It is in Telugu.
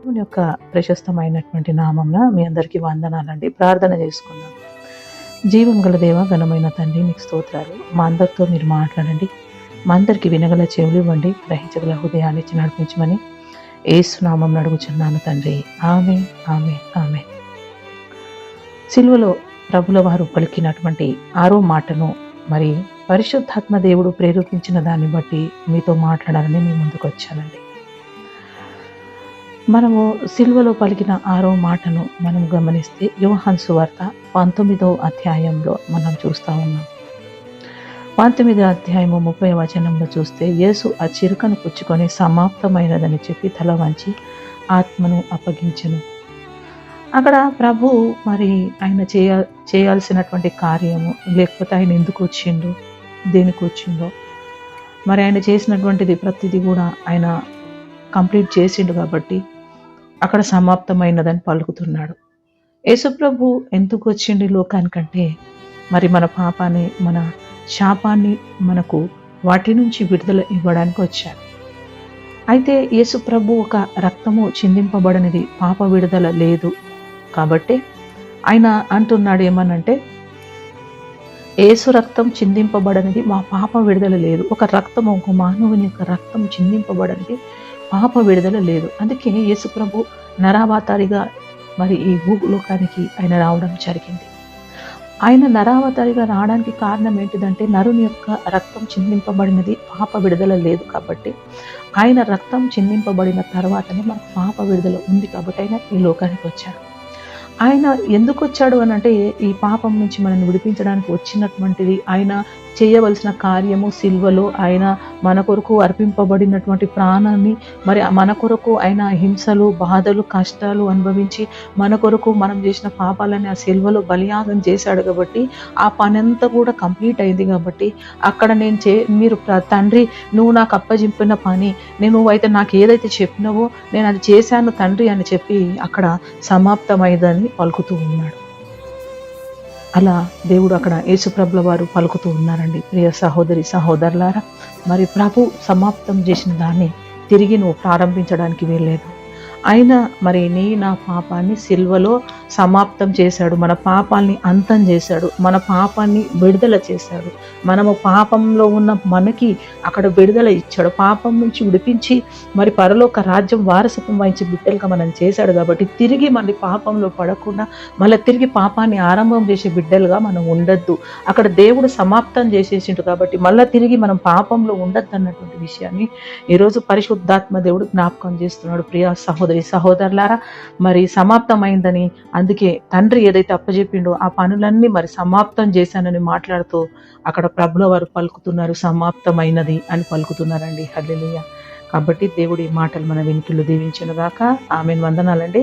దేవుని యొక్క ప్రశస్తమైనటువంటి నామంన మీ అందరికీ వందనాలండి. ప్రార్థన చేసుకుందాం. జీవం గల దేవ ఘనమైన తండ్రి మీకు స్తోత్రాలు. మా అందరితో మీరు మాట్లాడండి. మా అందరికి వినగల చెవులు ఇవ్వండి. గ్రహించగల హృదయాన్ని నడిపించమని ఏసునామం అడుగుచున్నాను తండ్రి. ఆమె ఆమె ఆమె సిలువలో ప్రభుల వారు పలికినటువంటి ఆరో మాటను మరి పరిశుద్ధాత్మ దేవుడు ప్రేరేపించిన దాన్ని బట్టి మీతో మాట్లాడాలని మీ ముందుకు వచ్చానండి. మనము సిల్వలో పలికిన ఆరో మాటను మనం గమనిస్తే యోహాన్ సువార్త పంతొమ్మిదో అధ్యాయంలో మనం చూస్తూ ఉన్నాం. పంతొమ్మిదో అధ్యాయము ముప్పై వచనంలో చూస్తే యేసు ఆ చిరుకను పుచ్చుకొని సమాప్తమైనదని చెప్పి తల వంచి ఆత్మను అప్పగించను. అక్కడ ప్రభు మరి ఆయన చేయ చేయాల్సినటువంటి కార్యము లేకపోతే ఆయన ఎందుకు వచ్చిండు? దేనికి వచ్చిండో? మరి ఆయన చేసినటువంటిది ప్రతిదీ కూడా ఆయన కంప్లీట్ చేసిండు కాబట్టి అక్కడ సమాప్తమైనదని పలుకుతున్నాడు. యేసుప్రభు ఎందుకు వచ్చిండి లోకానికంటే? మరి మన పాపాన్ని మన శాపాన్ని మనకు వాటి నుంచి విడుదల ఇవ్వడానికి వచ్చాడు. అయితే యేసుప్రభు ఒక రక్తము చిందింపబడనిది పాప విడుదల లేదు. కాబట్టి ఆయన అంటున్నాడు ఏమనంటే ఏసు రక్తం చిందింపబడనిది మా పాప విడుదల లేదు. ఒక రక్తం ఒక మానవుని యొక్క రక్తం చిందింపబడనిది పాప విడుదల లేదు. అందుకే యేసుప్రభు నరావతారిగా మరి ఈ భూలోకానికి ఆయన రావడం జరిగింది. ఆయన నరావతారిగా రావడానికి కారణం ఏంటిదంటే నరుని యొక్క రక్తం చిందింపబడినది పాప విడుదల లేదు కాబట్టి ఆయన రక్తం చిందింపబడిన తర్వాతనే మనకు పాప విడుదల ఉంది కాబట్టి ఆయన ఈ లోకానికి వచ్చాడు. ఆయన ఎందుకు వచ్చాడు అని అంటే ఈ పాపం నుంచి మనల్ని విడిపించడానికి వచ్చినటువంటిది ఆయన చేయవలసిన కార్యము సిల్వలో ఆయన మన కొరకు అర్పింపబడినటువంటి ప్రాణాన్ని మరి మన కొరకు ఆయన హింసలు బాధలు కష్టాలు అనుభవించి మన కొరకు మనం చేసిన పాపాలని ఆ సిల్వలో బలియాగం చేశాడు కాబట్టి ఆ పని అంతా కూడా కంప్లీట్ అయింది కాబట్టి అక్కడ నేను చే మీరు తండ్రి నువ్వు నాకు అప్పజింపిన పని నేను అయితే నాకు ఏదైతే చెప్పినావో నేను అది చేశాను తండ్రి అని చెప్పి అక్కడ సమాప్తమైందని పలుకుతూ ఉన్నాడు. అలా దేవుడు అక్కడ యేసుప్రభుల వారు పలుకుతూ ఉన్నారండి. ప్రియ సహోదరి సహోదరులారా మరి ప్రభు సమాప్తం చేసిన దాన్ని తిరిగి నువ్వు ప్రారంభించడానికి వీల్లేదు. ఆయన మరి నీ నా పాపాన్ని సిల్వలో సమాప్తం చేశాడు. మన పాపాల్ని అంతం చేశాడు. మన పాపాన్ని విడుదల చేశాడు. మనము పాపంలో ఉన్న మనకి అక్కడ విడుదల ఇచ్చాడు. పాపం నుంచి విడిపించి మరి పరలోక రాజ్యం వారసత్వం వహించి బిడ్డలుగా మనం చేశాడు కాబట్టి తిరిగి మన పాపంలో పడకుండా మళ్ళీ తిరిగి పాపాన్ని ఆరంభం చేసే బిడ్డలుగా మనం ఉండొద్దు. అక్కడ దేవుడు సమాప్తం చేసేసిండు కాబట్టి మళ్ళీ తిరిగి మనం పాపంలో ఉండొద్దు అన్నటువంటి విషయాన్ని ఈరోజు పరిశుద్ధాత్మ దేవుడు జ్ఞాపకం చేస్తున్నాడు. ప్రియా సహోదరు సహోదరులారా మరి సమాప్తమైందని అందుకే తండ్రి ఏదైతే అప్పజెప్పిండో ఆ పనులన్నీ మరి సమాప్తం చేశానని మాట్లాడుతూ అక్కడ ప్రభుల వారు పలుకుతున్నారు సమాప్తమైనది అని పలుకుతున్నారండి. హల్లెలూయా. కాబట్టి దేవుడి మాటలు మన వెనుకలు దీవించినగాక. ఆమెను. వందనాలండి.